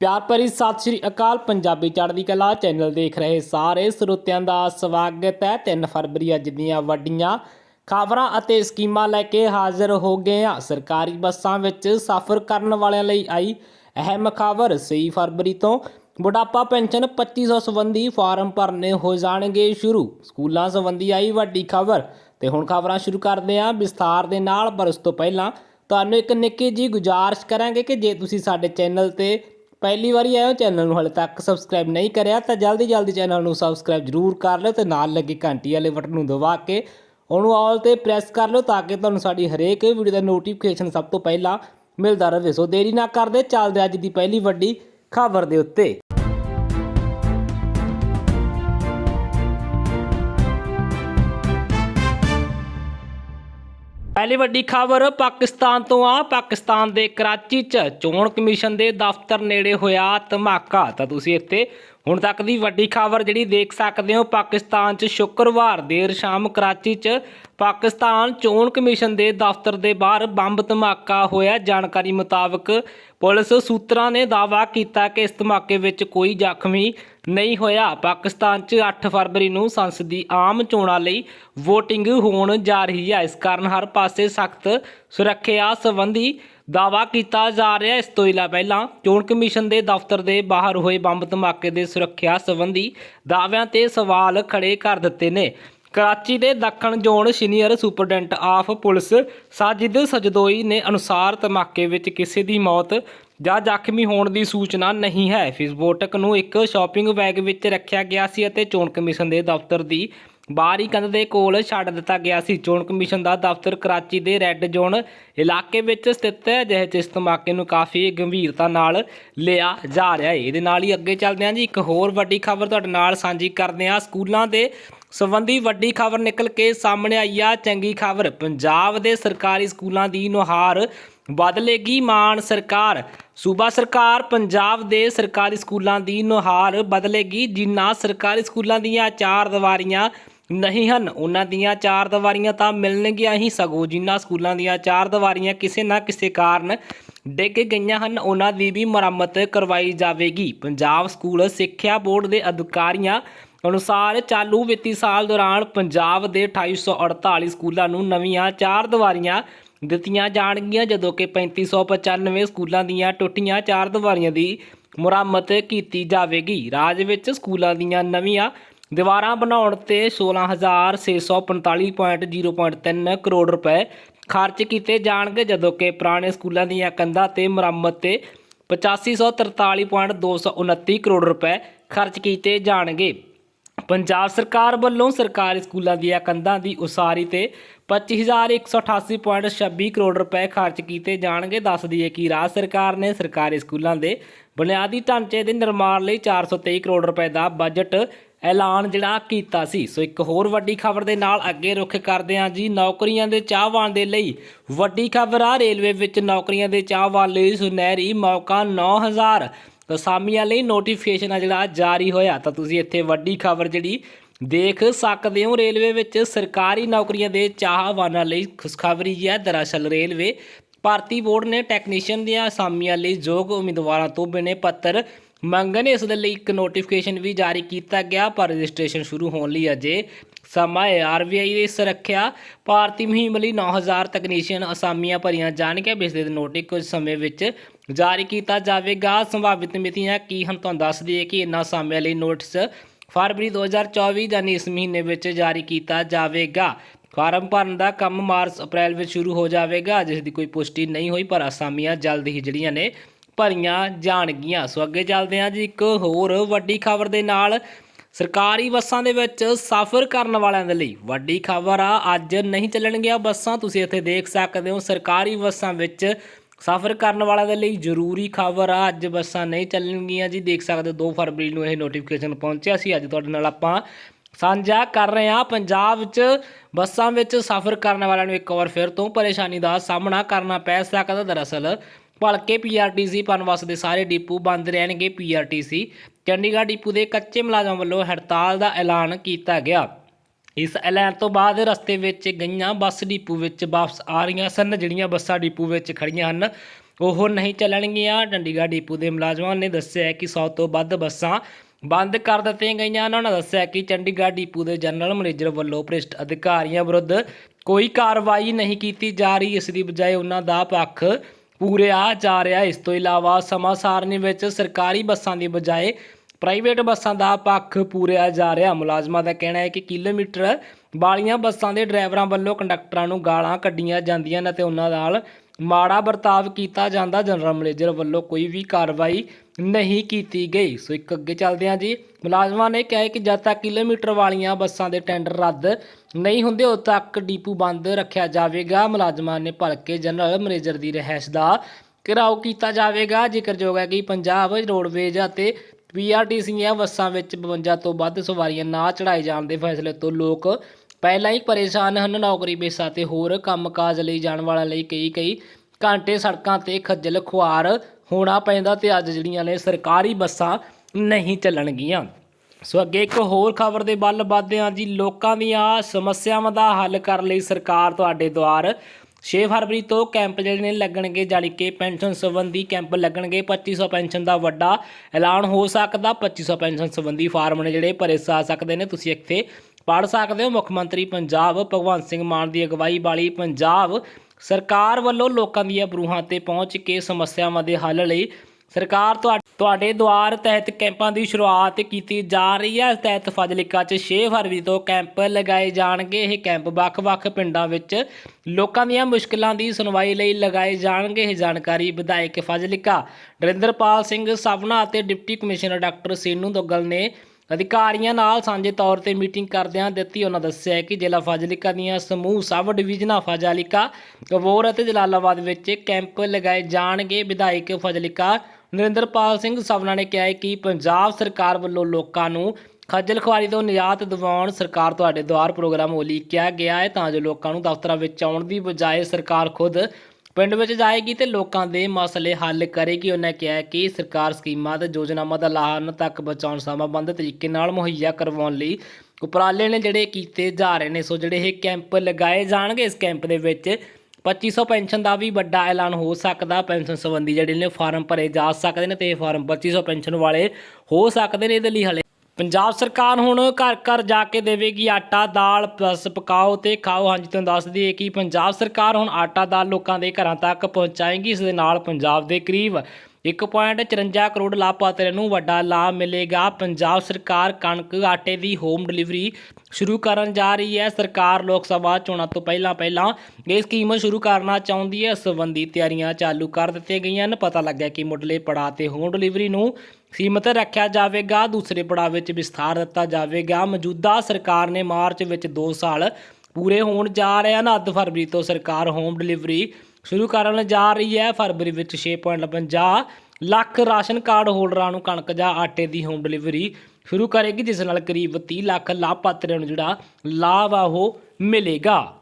ਪਿਆਰ ਭਰੀ ਸਤਿ ਸ੍ਰੀ ਅਕਾਲ। ਪੰਜਾਬੀ ਚੜ੍ਹਦੀ ਕਲਾ ਚੈਨਲ ਦੇਖ ਰਹੇ ਸਾਰੇ ਸਰੋਤਿਆਂ ਦਾ ਸਵਾਗਤ ਹੈ। 3 ਫਰਵਰੀ ਅੱਜ ਦੀਆਂ ਵੱਡੀਆਂ ਖਬਰਾਂ ਅਤੇ ਸਕੀਮਾਂ ਲੈ ਕੇ ਹਾਜ਼ਰ ਹੋ ਗਏ ਹਾਂ। ਸਰਕਾਰੀ ਬੱਸਾਂ ਵਿੱਚ ਸਫ਼ਰ ਕਰਨ ਵਾਲਿਆਂ ਲਈ ਆਈ ਅਹਿਮ ਖਬਰ। 6 ਫਰਵਰੀ ਤੋਂ ਬੁਢਾਪਾ ਪੈਨਸ਼ਨ 2500 ਸੰਬੰਧੀ ਫਾਰਮ ਭਰਨੇ ਹੋ ਜਾਣਗੇ ਸ਼ੁਰੂ। ਸਕੂਲਾਂ ਸੰਬੰਧੀ ਆਈ ਵੱਡੀ ਖਬਰ ਤੇ ਹੁਣ ਖਬਰਾਂ ਸ਼ੁਰੂ ਕਰਦੇ ਹਾਂ। ਵਿਸਥਾਰ ਦੇ ਨਾਲ ਪਰ ਉਸ ਤੋਂ ਪਹਿਲਾਂ ਤੁਹਾਨੂੰ ਇੱਕ ਨਿੱਕੀ ਜੀ ਗੁਜ਼ਾਰਿਸ਼ ਕਰਾਂਗੇ ਕਿ ਜੇ ਤੁਸੀਂ ਸਾਡੇ ਚੈਨਲ ਤੇ ਪਹਿਲੀ ਵਾਰੀ ਆਏ ਹੋ ਚੈਨਲ ਨੂੰ, ਹਾਲੇ ਤੱਕ ਸਬਸਕ੍ਰਾਈਬ ਨਹੀਂ ਕਰਿਆ, ਤਾਂ ਜਲਦੀ ਜਲਦੀ ਚੈਨਲ ਨੂੰ ਸਬਸਕ੍ਰਾਈਬ ਜ਼ਰੂਰ ਕਰ ਲਿਓ ਤੇ ਨਾਲ ਲੱਗੀ ਘੰਟੀ ਵਾਲੇ ਬਟਨ ਨੂੰ ਦਬਾ ਕੇ ਉਹਨੂੰ ਆਲ ਤੇ ਪ੍ਰੈਸ ਕਰ ਲਿਓ ਤਾਂ ਕਿ ਤੁਹਾਨੂੰ ਸਾਡੀ ਹਰੇਕ ਵੀਡੀਓ ਦਾ ਨੋਟੀਫਿਕੇਸ਼ਨ ਸਭ ਤੋਂ ਪਹਿਲਾਂ ਮਿਲਦਾ ਰਹੇ। ਸੋ ਦੇਰੀ ਨਾ ਕਰਦੇ, ਚੱਲਦੇ ਅੱਜ ਦੀ ਪਹਿਲੀ ਵੱਡੀ ਖਬਰ ਦੇ ਉੱਤੇ। ਪਹਿਲੀ ਵੱਡੀ ਖਬਰ, ਪਾਕਿਸਤਾਨ ਤੋਂ ਆ। ਪਾਕਿਸਤਾਨ ਦੇ ਕਰਾਚੀ 'ਚ ਚੋਣ ਕਮਿਸ਼ਨ ਦੇ ਦਫ਼ਤਰ ਨੇੜੇ ਹੋਇਆ ਧਮਾਕਾ। ਤਾਂ ਤੁਸੀਂ ਇੱਥੇ ਹੁਣ ਤੱਕ ਦੀ ਵੱਡੀ ਖਬਰ ਜਿਹੜੀ ਦੇਖ ਸਕਦੇ ਹੋ, ਪਾਕਿਸਤਾਨ 'ਚ ਸ਼ੁੱਕਰਵਾਰ ਦੇਰ ਸ਼ਾਮ ਕਰਾਚੀ 'ਚ ਪਾਕਿਸਤਾਨ ਚੋਣ ਕਮਿਸ਼ਨ ਦੇ ਦਫ਼ਤਰ ਦੇ ਬਾਹਰ ਬੰਬ ਧਮਾਕਾ ਹੋਇਆ। ਜਾਣਕਾਰੀ ਮੁਤਾਬਕ ਪੁਲਿਸ ਸੂਤਰਾਂ ਨੇ ਦਾਅਵਾ ਕੀਤਾ ਕਿ ਇਸ ਧਮਾਕੇ ਵਿੱਚ ਕੋਈ ਜ਼ਖਮੀ ਨਹੀਂ ਹੋਇਆ। ਪਾਕਿਸਤਾਨ 'ਚ 8 ਫਰਵਰੀ ਨੂੰ ਸੰਸਦੀ ਆਮ ਚੋਣਾਂ ਲਈ VOTING ਹੋਣ ਜਾ ਰਹੀ ਹੈ। ਇਸ ਕਾਰਨ ਹਰ ਪਾਸੇ ਸਖਤ ਸੁਰੱਖਿਆ ਸੰਬੰਧੀ ਦਾਅਵਾ ਕੀਤਾ ਜਾ ਰਿਹਾ ਇਸ ਤੋਂ ਇਲਾਵਾ ਪਹਿਲਾਂ ਚੋਣ ਕਮਿਸ਼ਨ ਦੇ ਦਫ਼ਤਰ ਦੇ ਬਾਹਰ ਹੋਏ ਬੰਬ ਧਮਾਕੇ ਦੇ ਸੁਰੱਖਿਆ ਸੰਬੰਧੀ ਦਾਅਵਿਆਂ ਤੇ ਸਵਾਲ ਖੜੇ ਕਰ ਦਿੱਤੇ ਨੇ। ਕਰਾਚੀ ਦੇ ਦੱਖਣ zone senior superintendent of police Sajid ਸਜਦੋਈ ਨੇ ਅਨੁਸਾਰ ਧਮਾਕੇ ਵਿੱਚ ਕਿਸੇ ਦੀ ਮੌਤ ਜਾਂ ਜ਼ਖਮੀ ਹੋਣ ਦੀ ਸੂਚਨਾ ਨਹੀਂ ਹੈ। ਫਿਸਬੋਟਕ ਨੂੰ ਇੱਕ ਸ਼ਾਪਿੰਗ ਬੈਗ ਵਿੱਚ ਰੱਖਿਆ ਗਿਆ ਸੀ ਅਤੇ ਚੋਣ ਕਮਿਸ਼ਨ ਦੇ ਦਫ਼ਤਰ ਦੀ ਬਾਹਰੀ ਕੰਧ ਦੇ ਕੋਲ ਛੱਡ ਦਿੱਤਾ ਗਿਆ ਸੀ। ਚੋਣ ਕਮਿਸ਼ਨ ਦਾ ਦਫ਼ਤਰ ਕਰਾਚੀ ਦੇ ਰੈੱਡ ਜ਼ੋਨ ਇਲਾਕੇ ਵਿੱਚ ਸਥਿਤ ਹੈ, ਜਿਹੇ 'ਚ ਇਸ ਧਮਾਕੇ ਨੂੰ ਕਾਫੀ ਗੰਭੀਰਤਾ ਨਾਲ ਲਿਆ ਜਾ ਰਿਹਾ ਹੈ। ਇਹਦੇ ਨਾਲ ਹੀ ਅੱਗੇ ਚੱਲਦੇ ਹਾਂ ਜੀ। ਇੱਕ ਹੋਰ ਵੱਡੀ ਖਬਰ ਤੁਹਾਡੇ ਨਾਲ ਸਾਂਝੀ ਕਰਦੇ ਹਾਂ। ਸਕੂਲਾਂ ਦੇ ਸੰਬੰਧੀ ਵੱਡੀ ਖਬਰ ਨਿਕਲ ਕੇ ਸਾਹਮਣੇ ਆਈ ਆ। ਚੰਗੀ ਖਬਰ, ਪੰਜਾਬ ਦੇ ਸਰਕਾਰੀ ਸਕੂਲਾਂ ਦੀ ਨੁਹਾਰ ਬਦਲੇਗੀ ਮਾਨ ਸਰਕਾਰ। ਸੂਬਾ ਸਰਕਾਰ ਪੰਜਾਬ ਦੇ ਸਰਕਾਰੀ ਸਕੂਲਾਂ ਦੀ ਨੁਹਾਰ ਬਦਲੇਗੀ। ਜਿਨ੍ਹਾਂ ਸਰਕਾਰੀ ਸਕੂਲਾਂ ਦੀਆਂ ਚਾਰ ਦੀਵਾਰੀਆਂ ਨਹੀਂ ਹਨ। ਉਹਨਾਂ ਦੀਆਂ ਚਾਰ ਦੀਵਾਰੀਆਂ ਤਾਂ ਮਿਲਣਗੀਆਂ ਹੀ ਸਗੋਂ, ਜਿਨ੍ਹਾਂ ਸਕੂਲਾਂ ਦੀਆਂ ਚਾਰ ਦੀਵਾਰੀਆਂ ਕਿਸੇ ਨਾ ਕਿਸੇ ਕਾਰਨ ਡਿੱਗ ਗਈਆਂ ਹਨ, ਉਹਨਾਂ ਦੀ ਵੀ ਮੁਰੰਮਤ ਕਰਵਾਈ ਜਾਵੇਗੀ। ਪੰਜਾਬ ਸਕੂਲ ਸਿੱਖਿਆ ਬੋਰਡ ਦੇ ਅਧਿਕਾਰੀਆਂ ਅਨੁਸਾਰ ਚਾਲੂ ਵਿੱਤੀ ਸਾਲ ਦੌਰਾਨ ਪੰਜਾਬ ਦੇ 2848 ਸਕੂਲਾਂ ਨੂੰ ਨਵੀਆਂ ਚਾਰ ਦੀਵਾਰੀਆਂ ਦਿੱਤੀਆਂ ਜਾਣਗੀਆਂ, ਜਦੋਂ ਕਿ 3595 ਸਕੂਲਾਂ ਦੀਆਂ ਟੁੱਟੀਆਂ ਚਾਰ ਦੀਵਾਰੀਆਂ ਦੀ ਮੁਰੰਮਤ ਕੀਤੀ ਜਾਵੇਗੀ। ਰਾਜ ਵਿੱਚ ਸਕੂਲਾਂ ਦੀਆਂ ਨਵੀਆਂ ਦੀਵਾਰਾਂ ਬਣਾਉਣ ਤੇ 16645.0.3 ਕਰੋੜ ਰੁਪਏ ਖਰਚ ਕੀਤੇ ਜਾਣਗੇ, ਜਦੋਂ ਕਿ ਪੁਰਾਣੇ ਸਕੂਲਾਂ ਦੀਆਂ ਕੰਧਾਂ ਤੇ ਮੁਰੰਮਤ ਤੇ 8543.229 ਕਰੋੜ ਰੁਪਏ ਖਰਚ ਕੀਤੇ ਜਾਣਗੇ। ਪੰਜਾਬ ਸਰਕਾਰ ਵੱਲੋਂ ਸਰਕਾਰੀ ਸਕੂਲਾਂ ਦੀਆਂ ਕੰਧਾਂ ਦੀ ਉਸਾਰੀ ਤੇ 25188.26 ਕਰੋੜ ਰੁਪਏ ਖਰਚ ਕੀਤੇ ਜਾਣਗੇ। ਦੱਸ ਦਈਏ ਕਿ ਰਾਜ ਸਰਕਾਰ ਨੇ ਸਰਕਾਰੀ ਸਕੂਲਾਂ ਦੇ ਬੁਨਿਆਦੀ ਢਾਂਚੇ ਦੇ ਨਿਰਮਾਣ ਲਈ 423 ਕਰੋੜ ਰੁਪਏ ਦਾ ਬਜਟ ਐਲਾਨ ਜਿਹੜਾ ਕੀਤਾ ਸੀ। ਸੋ ਇੱਕ ਹੋਰ ਵੱਡੀ ਖਬਰ ਦੇ ਨਾਲ ਅੱਗੇ ਰੁਖ ਕਰਦੇ ਹਾਂ ਜੀ। ਨੌਕਰੀਆਂ ਦੇ ਚਾਹਵਾਨ ਦੇ ਲਈ ਵੱਡੀ ਖਬਰ ਆ। ਰੇਲਵੇ ਵਿੱਚ ਨੌਕਰੀਆਂ ਦੇ ਚਾਹਵਾਨ ਲਈ ਸੁਨਹਿਰੀ ਮੌਕਾ 9000 ਅਸਾਮੀਆਂ ਲਈ ਨੋਟੀਫਿਕੇਸ਼ਨ ਆ ਜਿਹੜਾ ਜਾਰੀ ਹੋਇਆ। ਤਾਂ ਤੁਸੀਂ ਇੱਥੇ ਵੱਡੀ ਖਬਰ ਜਿਹੜੀ ਦੇਖ ਸਕਦੇ ਹੋ। ਰੇਲਵੇ ਵਿੱਚ ਸਰਕਾਰੀ ਨੌਕਰੀਆਂ ਦੇ ਚਾਹਵਾਨਾਂ ਲਈ ਖੁਸ਼ਖਬਰੀ ਹੈ ਦਰਅਸਲ ਰੇਲਵੇ, ਭਾਰਤੀ ਬੋਰਡ ਨੇ ਟੈਕਨੀਸ਼ੀਅਨ ਦੀਆਂ ਅਸਾਮੀਆਂ ਲਈ ਯੋਗ ਉਮੀਦਵਾਰਾਂ ਤੋਂ ਬਿਨੇ ਪੱਤਰ ਮੰਗੇ ਇਸ ਦੇ ਲਈ ਇੱਕ ਨੋਟੀਫਿਕੇਸ਼ਨ ਵੀ ਜਾਰੀ ਕੀਤਾ ਗਿਆ, ਪਰ ਰਜਿਸਟ੍ਰੇਸ਼ਨ ਸ਼ੁਰੂ ਹੋਣ ਲਈ ਅਜੇ ਸਮਾਂ ਹੈ। ਆਰਬੀਆਈ ਦੀ ਸੁਰੱਖਿਆ ਭਾਰਤੀ ਮੁਹਿੰਮ ਲਈ 9000 ਤਕਨੀਸ਼ੀਅਨ ਅਸਾਮੀਆਂ ਭਰੀਆਂ ਜਾਣਗੀਆਂ। ਬਿਜਲੀ ਦੇ ਨੋਟਿਸ ਕੁਝ ਸਮੇਂ ਵਿੱਚ ਜਾਰੀ ਕੀਤਾ ਜਾਵੇਗਾ। ਸੰਭਾਵਿਤ ਮਿਤੀਆਂ ਕੀ ਹਨ? ਤੁਹਾਨੂੰ ਦੱਸ ਦਈਏ ਕਿ ਇਨ੍ਹਾਂ ਅਸਾਮੀਆਂ ਲਈ ਨੋਟਿਸ ਫਰਵਰੀ 2024 ਯਾਨੀ ਇਸ ਮਹੀਨੇ ਵਿੱਚ ਜਾਰੀ ਕੀਤਾ ਜਾਵੇਗਾ। ਫਾਰਮ ਭਰਨ ਦਾ ਕੰਮ ਮਾਰਚ ਅਪ੍ਰੈਲ ਵਿੱਚ ਸ਼ੁਰੂ ਹੋ ਜਾਵੇਗਾ। ਜਿਸ ਦੀ ਕੋਈ ਪੁਸ਼ਟੀ ਨਹੀਂ ਹੋਈ, ਪਰ ਅਸਾਮੀਆਂ ਜਲਦ ਹੀ ਜਿਹੜੀਆਂ ਨੇ ਭਰੀਆਂ ਜਾਣਗੀਆਂ ਸੋ ਅੱਗੇ ਚੱਲਦੇ ਹਾਂ ਜੀ, ਇੱਕ ਹੋਰ ਵੱਡੀ ਖਬਰ ਦੇ ਨਾਲ ਸਰਕਾਰੀ ਬੱਸਾਂ ਦੇ ਵਿੱਚ ਸਫ਼ਰ ਕਰਨ ਵਾਲਿਆਂ ਦੇ ਲਈ ਵੱਡੀ ਖਬਰ ਆ। ਅੱਜ ਨਹੀਂ ਚੱਲਣਗੀਆਂ ਬੱਸਾਂ, ਤੁਸੀਂ ਇੱਥੇ ਦੇਖ ਸਕਦੇ ਹੋ, ਸਰਕਾਰੀ ਬੱਸਾਂ ਵਿੱਚ ਸਫ਼ਰ ਕਰਨ ਵਾਲਿਆਂ ਦੇ ਲਈ ਜ਼ਰੂਰੀ ਖਬਰ ਆ। ਅੱਜ ਬੱਸਾਂ ਨਹੀਂ ਚੱਲਣਗੀਆਂ ਜੀ, ਦੇਖ ਸਕਦੇ ਹੋ 2 ਫਰਵਰੀ ਨੂੰ ਇਹ ਨੋਟੀਫਿਕੇਸ਼ਨ ਪਹੁੰਚਿਆ ਸੀ। ਅੱਜ ਤੁਹਾਡੇ ਨਾਲ ਆਪਾਂ ਸਾਂਝਾ ਕਰ ਰਹੇ ਹਾਂ। ਪੰਜਾਬ ਵਿੱਚ ਬੱਸਾਂ ਵਿੱਚ ਸਫ਼ਰ ਕਰਨ ਵਾਲਿਆਂ ਨੂੰ ਇੱਕ ਵਾਰ ਫਿਰ ਤੋਂ ਪਰੇਸ਼ਾਨੀ ਦਾ ਸਾਹਮਣਾ ਕਰਨਾ ਪੈ ਸਕਦਾ। ਦਰਅਸਲ ਭਲਕੇ ਪੀਆਰਟੀਸੀ ਪਨਵਸ ਦੇ ਸਾਰੇ ਡਿਪੂ ਬੰਦ ਰਹਿਣਗੇ ਪੀਆਰਟੀਸੀ ਚੰਡੀਗੜ੍ਹ ਡਿਪੂ ਦੇ ਕੱਚੇ ਮੁਲਾਜ਼ਮਾਂ ਵੱਲੋਂ ਹੜਤਾਲ ਦਾ ਐਲਾਨ ਕੀਤਾ ਗਿਆ। ਇਸ ਐਲਾਨ ਤੋਂ ਬਾਅਦ ਰਸਤੇ ਵਿੱਚ ਗਈਆਂ ਬੱਸ ਡਿਪੂ ਵਿੱਚ ਵਾਪਸ ਆ ਰਹੀਆਂ ਸਨ। ਜਿਹੜੀਆਂ ਬੱਸਾਂ ਡਿਪੂ ਵਿੱਚ ਖੜੀਆਂ ਹਨ, ਉਹ ਨਹੀਂ ਚੱਲਣਗੀਆਂ। ਚੰਡੀਗੜ੍ਹ ਡਿਪੂ ਦੇ ਮੁਲਾਜ਼ਮਾਂ ਨੇ ਦੱਸਿਆ ਕਿ 100 ਤੋਂ ਵੱਧ ਬੱਸਾਂ ਬੰਦ ਕਰ ਦਿੱਤੀਆਂ ਗਈਆਂ ਉਹਨਾਂ ਨੇ ਦੱਸਿਆ ਕਿ ਚੰਡੀਗੜ੍ਹ ਡਿਪੂ ਦੇ ਜਨਰਲ ਮੈਨੇਜਰ ਵੱਲੋਂ ਭ੍ਰਿਸ਼ਟ ਅਧਿਕਾਰੀਆਂ ਵਿਰੁੱਧ ਕੋਈ ਕਾਰਵਾਈ ਨਹੀਂ ਕੀਤੀ ਜਾ ਰਹੀ। ਇਸ ਦੀ ਬਜਾਏ ਉਹਨਾਂ ਦਾ ਪੱਖ ਪੂਰਿਆ ਜਾ ਰਿਹਾ। ਇਸ ਤੋਂ ਇਲਾਵਾ ਸਮਾਂ ਸਾਰਣੀ ਵਿੱਚ ਸਰਕਾਰੀ ਬੱਸਾਂ ਦੀ ਬਜਾਏ ਪ੍ਰਾਈਵੇਟ ਬੱਸਾਂ ਦਾ ਪੱਖ ਪੂਰਿਆ ਜਾ ਰਿਹਾ। ਮੁਲਾਜ਼ਮਾਂ ਦਾ ਕਹਿਣਾ ਹੈ ਕਿ ਕਿਲੋਮੀਟਰ ਵਾਲੀਆਂ ਬੱਸਾਂ ਦੇ ਡਰਾਈਵਰਾਂ ਵੱਲੋਂ ਕੰਡਕਟਰਾਂ ਨੂੰ ਗਾਲਾਂ ਕੱਢੀਆਂ ਜਾਂਦੀਆਂ ਨੇ ਤੇ ਉਹਨਾਂ ਨਾਲ ਮਾੜਾ ਵਰਤਾਵ ਕੀਤਾ ਜਾਂਦਾ ਜਨਰਲ ਮੈਨੇਜਰ ਵੱਲੋਂ ਕੋਈ ਵੀ ਕਾਰਵਾਈ ਨਹੀਂ ਕੀਤੀ ਗਈ। ਸੋ ਇੱਕ ਅੱਗੇ ਚੱਲਦੇ ਹਾਂ ਜੀ। ਮੁਲਾਜ਼ਮਾਂ ਨੇ ਕਿਹਾ ਕਿ ਜਦ ਤੱਕ ਕਿਲੋਮੀਟਰ ਵਾਲੀਆਂ ਬੱਸਾਂ ਦੇ ਟੈਂਡਰ ਰੱਦ ਨਹੀਂ ਹੁੰਦੇ, ਉਦ ਤੱਕ ਡੀਪੂ ਬੰਦ ਰੱਖਿਆ ਜਾਵੇਗਾ। ਮੁਲਾਜ਼ਮਾਂ ਨੇ ਭਲਕੇ ਜਨਰਲ ਮੈਨੇਜਰ ਦੀ ਰਹਿਸ਼ ਦਾ ਘਿਰਾਓ ਕੀਤਾ ਜਾਵੇਗਾ। ਜ਼ਿਕਰਯੋਗ ਹੈ ਕਿ ਪੰਜਾਬ ਰੋਡਵੇਜ਼ ਅਤੇ ਪੀਆਰਟੀਸੀ ਦੀਆਂ ਬੱਸਾਂ ਵਿੱਚ 52 ਤੋਂ ਵੱਧ ਸਵਾਰੀਆਂ ਨਾ ਚੜਾਏ ਜਾਣ ਦੇ ਫੈਸਲੇ ਤੋਂ ਲੋਕ ਪਹਿਲਾਂ ਹੀ ਪਰੇਸ਼ਾਨ ਹਨ ਨੌਕਰੀ ਪੇਸ਼ਾ ਤੇ ਹੋਰ ਕੰਮਕਾਜ ਲਈ ਜਾਣ ਵਾਲਿਆਂ ਲਈ ਕਈ ਕਈ ਘੰਟੇ ਸੜਕਾਂ ਤੇ ਖੱਜਲ ਖੁਆਰ ਹੋਣਾ ਪੈਂਦਾ ਤੇ ਅੱਜ ਜਿਹੜੀਆਂ ਨੇ ਸਰਕਾਰੀ ਬੱਸਾਂ ਨਹੀਂ ਚੱਲਣਗੀਆਂ। ਸੋ ਅੱਗੇ ਇੱਕ ਹੋਰ ਖਬਰ ਦੇ ਵੱਲ ਵਧਦੇ ਹਾਂ ਜੀ। ਲੋਕਾਂ ਦੀਆਂ ਸਮੱਸਿਆਵਾਂ ਦਾ ਹੱਲ ਕਰਨ ਲਈ ਸਰਕਾਰ ਤੁਹਾਡੇ ਦੁਆਰ। 6 ਫਰਵਰੀ ਤੋਂ ਕੈਂਪ ਜਿਹੜੇ ਨੇ ਲੱਗਣਗੇ, ਜਾਣੀ ਕਿ ਪੈਨਸ਼ਨ ਸੰਬੰਧੀ ਕੈਂਪ ਲੱਗਣਗੇ। 2500 ਪੈਨਸ਼ਨ ਦਾ ਵੱਡਾ ਐਲਾਨ ਹੋ ਸਕਦਾ। 2500 ਪੈਨਸ਼ਨ ਸੰਬੰਧੀ ਫਾਰਮ ਨੇ ਜਿਹੜੇ ਭਰੇ ਜਾ ਸਕਦੇ ਨੇ, ਤੁਸੀਂ ਇੱਥੇ ਪੜ੍ਹ ਸਕਦੇ ਹੋ ਮੁੱਖ ਮੰਤਰੀ ਪੰਜਾਬ ਭਗਵੰਤ ਸਿੰਘ ਮਾਨ ਦੀ ਅਗਵਾਈ ਵਾਲੀ ਪੰਜਾਬ ਸਰਕਾਰ ਵੱਲੋਂ ਲੋਕਾਂ ਦੀਆਂ ਬਰੂਹਾਂ ਤੇ ਪਹੁੰਚ ਕੇ ਸਮੱਸਿਆਵਾਂ ਦੇ ਹੱਲ ਲਈ ਸਰਕਾਰ ਤੁਹਾ- ਤੁਹਾਡੇ ਦੁਆਰ ਤਹਿਤ ਕੈਂਪਾਂ ਦੀ ਸ਼ੁਰੂਆਤ ਕੀਤੀ ਜਾ ਰਹੀ ਹੈ। ਤਹਿਤ ਫਾਜ਼ਿਲਕਾ 'ਚ 6 ਫਰਵਰੀ ਤੋਂ ਕੈਂਪ ਲਗਾਏ ਜਾਣਗੇ। ਇਹ ਕੈਂਪ ਵੱਖ-ਵੱਖ ਪਿੰਡਾਂ ਵਿੱਚ ਲੋਕਾਂ ਦੀਆਂ ਮੁਸ਼ਕਲਾਂ ਦੀ ਸੁਣਵਾਈ ਲਈ ਲਗਾਏ ਜਾਣਗੇ। ਇਹ ਜਾਣਕਾਰੀ ਵਿਧਾਇਕ ਫਾਜ਼ਿਲਕਾ ਨਰਿੰਦਰਪਾਲ ਸਿੰਘ ਸਾਵਣਾ ਅਤੇ deputy commissioner doctor Seenu Duggal ਨੇ ਅਧਿਕਾਰੀਆਂ ਨਾਲ ਸਾਂਝੇ ਤੌਰ ਤੇ ਮੀਟਿੰਗ ਕਰਦਿਆਂ ਦਿੱਤੀ ਉਹਨਾਂ ਦੱਸਿਆ ਕਿ ਜ਼ਿਲ੍ਹਾ ਫਾਜ਼ਿਲਕਾ ਦੀਆਂ ਸਮੂਹ ਸਬ ਡਿਵੀਜ਼ਨਾਂ ਫਾਜ਼ਿਲਕਾ ਕਵੋਰ ਅਤੇ ਜਲਾਲਾਬਾਦ ਵਿੱਚ ਕੈਂਪ ਲਗਾਏ ਜਾਣਗੇ। ਵਿਧਾਇਕ ਫਾਜ਼ਿਲਕਾ ਨਰਿੰਦਰਪਾਲ ਸਿੰਘ ਸਵਨਾ ਨੇ ਕਿਹਾ ਹੈ ਕਿ ਪੰਜਾਬ ਸਰਕਾਰ ਵੱਲੋਂ ਲੋਕਾਂ ਨੂੰ ਖੱਜਲ ਖੁਆਰੀ ਤੋਂ ਨਿਜਾਤ ਦਿਵਾਉਣ ਸਰਕਾਰ ਤੁਹਾਡੇ ਦੁਆਰ ਪ੍ਰੋਗਰਾਮ ਉਲੀਕਿਆ ਗਿਆ ਹੈ ਤਾਂ ਜੋ ਲੋਕਾਂ ਨੂੰ ਦਫ਼ਤਰਾਂ ਵਿੱਚ ਆਉਣ ਦੀ ਬਜਾਏ ਸਰਕਾਰ ਖੁਦ ਪਿੰਡ ਵਿੱਚ ਜਾਏਗੀ ਤੇ ਲੋਕਾਂ ਦੇ ਮਸਲੇ ਹੱਲ ਕਰੇਗੀ। ਉਹਨਾਂ ਕਿਹਾ ਕਿ ਸਰਕਾਰ ਸਕੀਮਾਂ ਤੇ ਯੋਜਨਾਵਾਂ ਦਾ ਲਾਭ ਉਹਨਾਂ ਤੱਕ ਪਹੁੰਚਾਉਣ ਸਮਾਂਬੱਧ ਤਰੀਕੇ ਨਾਲ ਮੁਹੱਈਆ ਕਰਵਾਉਣ ਲਈ ਉਪਰਾਲੇ ਨੇ ਜਿਹੜੇ ਕੀਤੇ ਜਾ ਰਹੇ ਨੇ। ਸੋ ਜਿਹੜੇ ਇਹ ਕੈਂਪ ਲਗਾਏ ਜਾਣਗੇ, ਇਸ ਕੈਂਪ ਦੇ ਵਿੱਚ 2500 ਪੈਨਸ਼ਨ ਦਾ ਵੀ ਵੱਡਾ ਐਲਾਨ ਹੋ ਸਕਦਾ। ਪੈਨਸ਼ਨ ਸੰਬੰਧੀ ਜਿਹੜੇ ਨੇ ਫਾਰਮ ਭਰੇ ਜਾ ਸਕਦੇ ਨੇ ਤੇ ਇਹ ਫਾਰਮ 2500 ਪੈਨਸ਼ਨ ਵਾਲੇ ਹੋ ਸਕਦੇ ਨੇ। ਇਹਦੇ ਲਈ ਹਲੇ ਪੰਜਾਬ ਸਰਕਾਰ ਹੁਣ ਘਰ ਘਰ ਜਾ ਕੇ ਦੇਵੇਗੀ ਆਟਾ, ਦਾਲ ਪਲਸ ਪਕਾਓ ਤੇ ਖਾਓ। ਹਾਂਜੀ, ਤੁਹਾਨੂੰ ਦੱਸ ਦਈਏ ਕਿ ਪੰਜਾਬ ਸਰਕਾਰ ਹੁਣ ਆਟਾ, ਦਾਲ ਲੋਕਾਂ ਦੇ ਘਰਾਂ ਤੱਕ ਪਹੁੰਚਾਏਗੀ, ਇਸ ਦੇ ਨਾਲ ਪੰਜਾਬ ਦੇ ਕਰੀਬ 1.54 ਕਰੋੜ ਲਾਭਪਾਤਰੀਆਂ ਨੂੰ ਵੱਡਾ ਲਾਭ ਮਿਲੇਗਾ। ਪੰਜਾਬ ਸਰਕਾਰ ਕਣਕ ਆਟੇ ਦੀ ਹੋਮ ਡਿਲੀਵਰੀ ਸ਼ੁਰੂ ਕਰਨ ਜਾ ਰਹੀ ਹੈ। ਸਰਕਾਰ ਲੋਕ ਸਭਾ ਚੋਣਾਂ ਤੋਂ ਪਹਿਲਾਂ ਪਹਿਲਾਂ ਇਹ ਸਕੀਮ ਸ਼ੁਰੂ ਕਰਨਾ ਚਾਹੁੰਦੀ ਹੈ। ਇਸ ਸੰਬੰਧੀ ਤਿਆਰੀਆਂ ਚਾਲੂ ਕਰ ਦਿੱਤੀਆਂ ਗਈਆਂ ਹਨ। ਪਤਾ ਲੱਗਿਆ ਕਿ ਮੁੱਢਲੇ ਪੜਾਅ ਤੇ ਹੋਮ ਡਿਲੀਵਰੀ ਨੂੰ ਸੀਮਤ ਰੱਖਿਆ ਜਾਵੇਗਾ। ਦੂਸਰੇ ਪੜਾਅ ਵਿੱਚ ਵਿਸਥਾਰ ਦਿੱਤਾ ਜਾਵੇਗਾ। ਮੌਜੂਦਾ ਸਰਕਾਰ ਨੇ ਮਾਰਚ ਵਿੱਚ 2 ਸਾਲ ਪੂਰੇ ਹੋਣ ਜਾ ਰਹੇ ਹਨ। ਅੱਧ ਫਰਵਰੀ ਤੋਂ ਸਰਕਾਰ ਹੋਮ ਡਿਲੀਵਰੀ ਸ਼ੁਰੂ ਕਰਨ ਜਾ ਰਹੀ ਹੈ ਫਰਵਰੀ ਵਿੱਚ 6.50 ਲੱਖ ਰਾਸ਼ਨ ਕਾਰਡ ਹੋਲਡਰਾਂ ਨੂੰ ਕਣਕ ਜਾਂ ਆਟੇ ਦੀ ਹੋਮ ਡਿਲੀਵਰੀ ਸ਼ੁਰੂ ਕਰੇਗੀ, ਜਿਸ ਨਾਲ ਕਰੀਬ 30 ਲੱਖ ਲਾਭਪਾਤਰੀਆਂ ਨੂੰ ਜਿਹੜਾ ਲਾਭ ਆ ਉਹ ਮਿਲੇਗਾ।